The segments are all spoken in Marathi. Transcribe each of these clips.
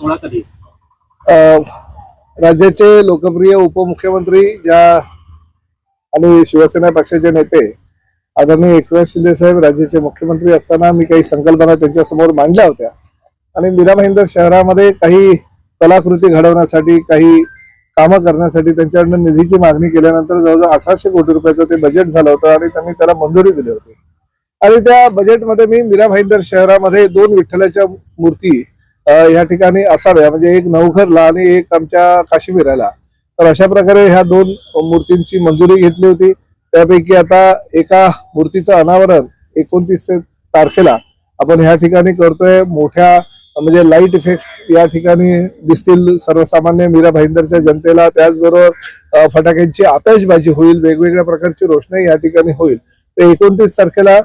सोहळा कधी अ, राज्याचे लोकप्रिय उपमुख्यमंत्री ज्या आणि शिवसेना पक्षाचे नेते आदरणीय एकनाथ शिंदे साहेब राज्याचे मुख्यमंत्री असताना मी काही संकल्पना त्यांच्यासमोर मांडल्या होत्या. आणि मीरा भाईंदर शहरामध्ये काही कलाकृती घडवण्यासाठी काही कामं करण्यासाठी त्यांच्याकडनं निधीची मागणी केल्यानंतर जवळजवळ अठराशे कोटी रुपयाचं ते बजेट झालं होतं आणि त्यांनी त्याला मंजुरी दिली होती. आणि त्या बजेटमध्ये मी मीरा भाईंदर शहरामध्ये दोन विठ्ठलाच्या मूर्ती या ठिकाणी असाव्या. म्हणजे एक नवघरला आणि एक आमच्या काश्मीराला. तर अशा प्रकारे ह्या दोन मूर्तींची मंजुरी घेतली होती. त्यापैकी आता एका मूर्तीचं अनावरण एकोणतीस तारखेला आपण ह्या ठिकाणी करतोय. मोठ्या म्हणजे लाइट इफेक्ट्स या ठिकाणी दिसतील सर्वसामान्य मीरा भाईंदरच्या जनतेला. त्याचबरोबर फटाक्यांची आतषबाजी होईल. वेगवेगळ्या प्रकारची रोषणाई या ठिकाणी होईल. ते एकोणतीस तारखेला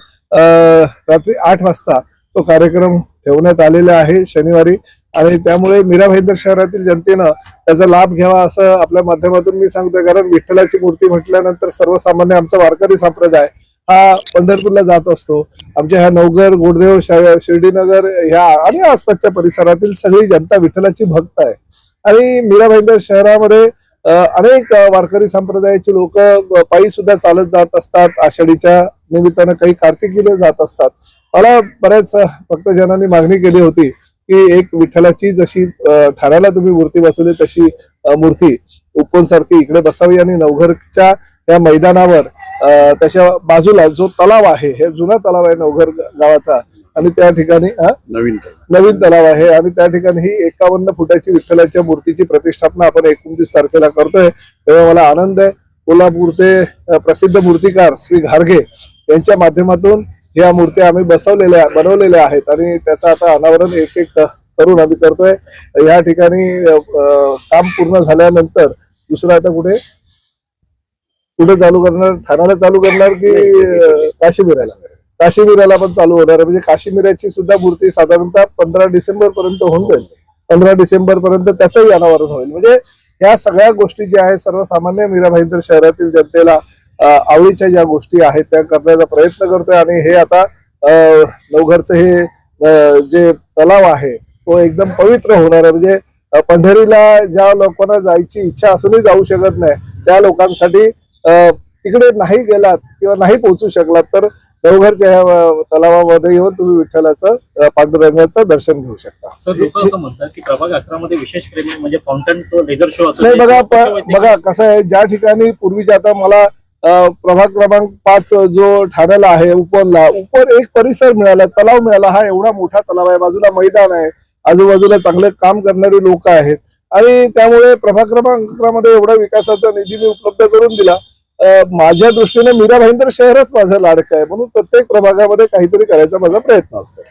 रात्री आठ वाजता तो कार्यक्रम ठेवण्यात आलेला आहे शनिवारी. आणि त्यामुळे मीरा भाईंदर शहरातील जनतेनं त्याचा लाभ घ्यावा असं आपल्या माध्यमातून मी सांगतोय. कारण विठ्ठलाची मूर्ती म्हटल्यानंतर सर्वसामान्य आमचा वारकरी संप्रदाय हा पंढरपूरला जात असतो. आमच्या ह्या नवघर गोडदेव शिर्डीनगर ह्या आणि आसपासच्या परिसरातील सगळी जनता विठ्ठलाची भक्त आहे. आणि मीरा भाईंदर शहरामध्ये अनेक वारकरी संप्रदायाचे लोक पायी सुद्धा चालत जात असतात आषाढीच्या निमित्तानं काही कार्तिकीला जात असतात. मला बऱ्याच भक्तजनांनी मागणी केली होती की एक विठ्ठलाची जशी ठाण्याला तुम्ही मूर्ती बसवली तशी मूर्ती उपवन सारखी इकडे बसावी आणि नवघरच्या या मैदानावर त्याच्या बाजूला जो तलाव आहे हे जुना तलाव आहे नवघर गावाचा आणि त्या ठिकाणी नवीन नवीन तलाव आहे आणि त्या ठिकाणी ही एकावन्न फुटाची विठ्ठलाच्या मूर्तीची प्रतिष्ठापना आपण एकोणतीस तारखेला करतोय. तेव्हा मला आनंद आहे. कोल्हापूरचे अ, प्रसिद्ध मूर्तिकार श्री घारगे यांच्या माध्यमातून ह्या मूर्त्या आम्ही बसवलेल्या बनवलेल्या आहेत. आणि त्याचं आता अनावरण एक एक करून आम्ही करतोय. या ठिकाणी काम पूर्ण झाल्यानंतर दुसरं आता कुठे? कुठे चालू करणार? ठाण्याला चालू करणार की काश्मीराला? काश्मीराला पण चालू होणार आहे. म्हणजे काश्मीराची सुद्धा मूर्ती साधारणतः पंधरा डिसेंबर पर्यंत होऊन जाईल. पंधरा डिसेंबर पर्यंत त्याचंही अनावरण होईल. म्हणजे या सगळ्या गोष्टी ज्या आहेत सर्वसामान्य मीरा भाईंदर शहरातील जनतेला आवडीच्या ज्या गोष्टी आहेत त्या करण्याचा प्रयत्न करतोय आणि हे आता नवघरचं हे जे तलाव आहे तो एकदम पवित्र होणार आहे. म्हणजे पंढरीला ज्या लोकांना जायची इच्छा असूनही जाऊ शकत नाही त्या लोकांसाठी तिकडे नाही गेलात किंवा नाही पोहोचू शकलात तर देवघरच्या ह्या तलावामध्ये येऊन तुम्ही विठ्ठलाचं पांडुरंगाचं दर्शन घेऊ शकता. सर लोक असं म्हणतात की प्रभाग अकरा मध्ये विशेष प्रेमी म्हणजे फाउंटन तो लेझर शो बघा बघा कसं आहे ज्या ठिकाणी पूर्वीच्या आता मला प्रभाग क्रमांक पाच जो ठाण्याला आहे उपवनला उपवन एक परिसर मिळाला तलाव मिळाला हा एवढा मोठा तलाव आहे बाजूला मैदान आहे आजूबाजूला चांगले काम करणारी लोक आहेत. आणि त्यामुळे प्रभाग क्रमांक अकरामध्ये एवढा विकासाचा निधी मी उपलब्ध करून दिला. माझ्या दृष्टीने मीरा भाईंदर शहरच माझं लाडकं आहे म्हणून प्रत्येक प्रभागामध्ये काहीतरी करायचा माझा प्रयत्न असतो.